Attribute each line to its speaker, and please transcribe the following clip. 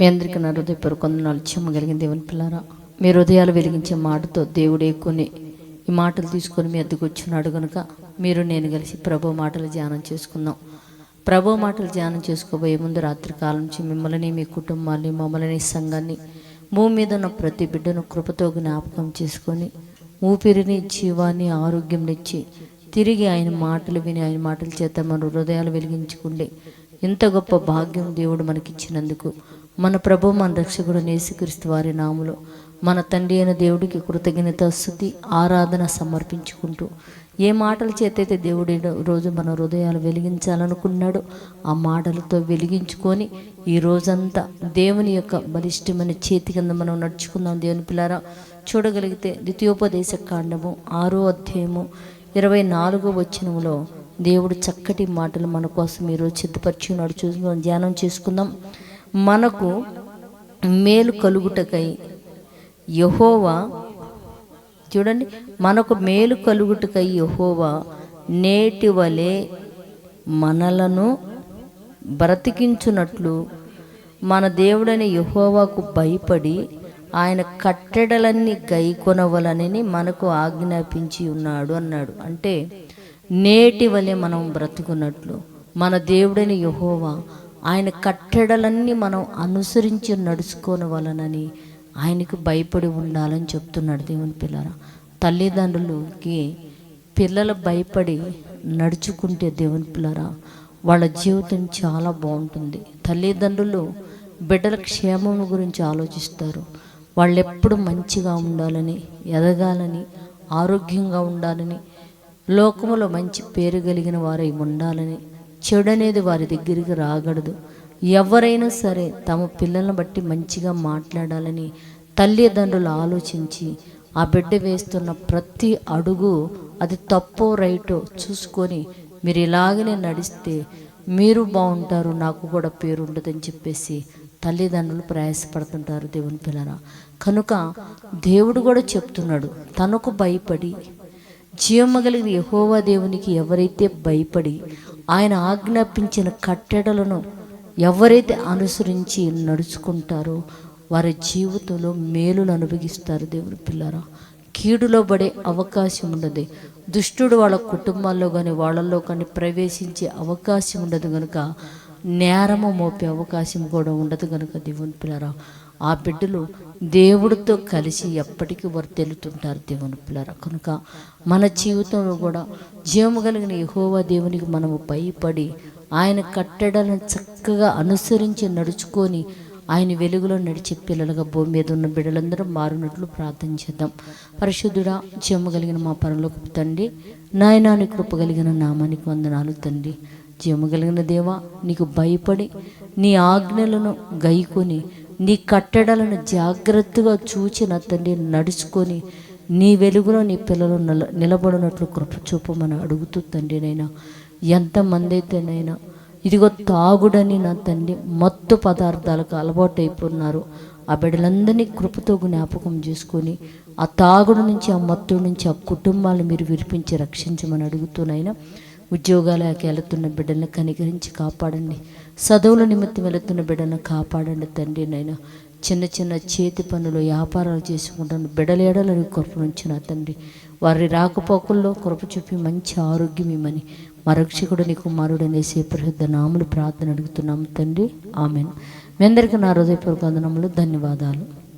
Speaker 1: మీ అందరికీ నా హృదయపూర్వక వందనాలు చెమ్మగలిగిన దేవుని పిల్లారా మీ హృదయాలు వెలిగించే మాటతో దేవుడే కొన్ని ఈ మాటలు తీసుకొని మీ అద్దెకు వచ్చినాడు కనుక మీరు నేను కలిసి ప్రభు మాటలు ధ్యానం చేసుకుందాం. ప్రభు మాటలు ధ్యానం చేసుకోబోయే ముందు రాత్రి కాలం నుంచి మిమ్మల్ని మీ కుటుంబాన్ని మమ్మల్ని సంఘాన్ని భూమి మీద ఉన్న ప్రతి బిడ్డను కృపతో జ్ఞాపకం చేసుకొని ఊపిరిని జీవాన్ని ఆరోగ్యం ఇచ్చి తిరిగి ఆయన మాటలు విని ఆయన మాటల చేత మన హృదయాలు వెలిగించుకుండే ఇంత గొప్ప భాగ్యం దేవుడు మనకిచ్చినందుకు మన ప్రభు మన రక్షకుడు నేసుక్రీస్తు వారి నాములో మన తండ్రి అయిన దేవుడికి కృతజ్ఞత స్థుతి ఆరాధన సమర్పించుకుంటూ ఏ మాటల చేతైతే దేవుడు రోజు మన హృదయాలు వెలిగించాలనుకున్నాడో ఆ మాటలతో వెలిగించుకొని ఈ రోజంతా దేవుని యొక్క బలిష్టమైన చేతి కింద మనం నడుచుకుందాం. దేవుని పిల్లారా చూడగలిగితే ద్వితీయోపదేశ కాండము ఆరో అధ్యాయము ఇరవై నాలుగో వచనంలో దేవుడు చక్కటి మాటలు మన కోసం ఈరోజు సిద్ధపరిచి ఉన్నాడు. ధ్యానం చేసుకుందాం. మనకు మేలు కలుగుటకై. యహోవా చూడండి మనకు మేలు కలుగుటకై యహోవా నేటి వలె మనలను బ్రతికించున్నట్లు మన దేవుడని యహోవాకు భయపడి ఆయన కట్టడలన్నీ గైకొనవలనని మనకు ఆజ్ఞాపించి ఉన్నాడు అన్నాడు. అంటే నేటి వలె మనం బ్రతుకున్నట్లు మన దేవుడని యహోవా ఆయన కట్టడలన్నీ మనం అనుసరించి నడుచుకోనవలనని ఆయనకు భయపడి ఉండాలని చెప్తున్నాడు దేవుని పిల్లరా. తల్లిదండ్రులకి పిల్లలు భయపడి నడుచుకుంటే దేవుని పిల్లరా వాళ్ళ జీవితం చాలా బాగుంటుంది. తల్లిదండ్రులు బిడ్డల క్షేమం గురించి ఆలోచిస్తారు. వాళ్ళు ఎప్పుడు మంచిగా ఉండాలని ఎదగాలని ఆరోగ్యంగా ఉండాలని లోకములో మంచి పేరు కలిగిన వారై ఉండాలని చెడు అనేది వారి దగ్గరికి రాగడదు. ఎవరైనా సరే తమ పిల్లలను బట్టి మంచిగా మాట్లాడాలని తల్లిదండ్రులు ఆలోచించి ఆ బిడ్డ వేస్తున్న ప్రతి అడుగు అది తప్పో రైటో చూసుకొని మీరు ఇలాగనే నడిస్తే మీరు బాగుంటారు నాకు కూడా పేరు ఉండదని చెప్పేసి తల్లిదండ్రులు ప్రయాసపడుతుంటారు దేవుని పిల్లరా. కనుక దేవుడు కూడా చెప్తున్నాడు తనకు భయపడి జీవమగలిగిన యహోవా దేవునికి ఎవరైతే భయపడి ఆయన ఆజ్ఞాపించిన కట్టడలను ఎవరైతే అనుసరించి నడుచుకుంటారో వారి జీవితంలో మేలును అనుభవిస్తారు దేవుని పిల్లరా. కీడులో పడే అవకాశం ఉండదు. దుష్టుడు వాళ్ళ కుటుంబాల్లో కానీ వాళ్ళల్లో కానీ ప్రవేశించే అవకాశం ఉండదు కనుక నేరము మోపే అవకాశం కూడా ఉండదు కనుక దేవుని పిల్లరా. ఆ బిడ్డలు దేవుడితో కలిసి ఎప్పటికీ వర్తెలుతుంటారు దేవుని పిల్లర. కనుక మన జీవితంలో కూడా జీవము కలిగిన యహోవా దేవునికి మనము భయపడి ఆయన కట్టడాలను చక్కగా అనుసరించి నడుచుకొని ఆయన వెలుగులో నడిచే పిల్లలుగా భూమి మీద ఉన్న బిడ్డలందరూ మారినట్లు ప్రార్థన చేద్దాం. పరిశుద్ధుడా జీవము కలిగిన మా పనులకు తండ్రి నాయనాని కృప కలిగిన నామానికి వందనాలు తండ్రి. జీవము కలిగిన దేవా నీకు భయపడి నీ ఆజ్ఞలను గైకొని నీ కట్టడలను జాగ్రత్తగా చూచిన తండ్రి నడుచుకొని నీ వెలుగులో నీ పిల్లలు నిల నిలబడినట్లు కృప చూపమని అడుగుతూ తండ్రి నైనా ఎంతమంది అయితేనైనా ఇదిగో తాగుడని నా తండ్రి మత్తు పదార్థాలకు అలవాటు అయిపోతున్నారు ఆ బిడ్డలందరినీ కృపతో జ్ఞాపకం చేసుకొని ఆ తాగుడు నుంచి ఆ మత్తు నుంచి ఆ కుటుంబాలను మీరు విరిపించి రక్షించమని అడుగుతూనైనా ఉద్యోగాలకి వెళుతున్న బిడ్డలను కనికరించి కాపాడండి. చదువుల నిమిత్తం వెళుతున్న బిడ్డలను కాపాడండి తండ్రి నైనా చిన్న చిన్న చేతి పనులు వ్యాపారాలు చేసుకుంటాను బిడలేడలని కృప నుంచి నా తండ్రి. వారి రాకపోకల్లో కృప చూపి మంచి ఆరోగ్యం ఇమ్మని. మరక్షకుడు నీ కుమారుడు అనేసి ప్రసిద్ధ నాములు ప్రార్థన అడుగుతున్నాము తండ్రి. ఆమెను. మీ అందరికీ నా హృదయపూర్వక వందనములు ధన్యవాదాలు.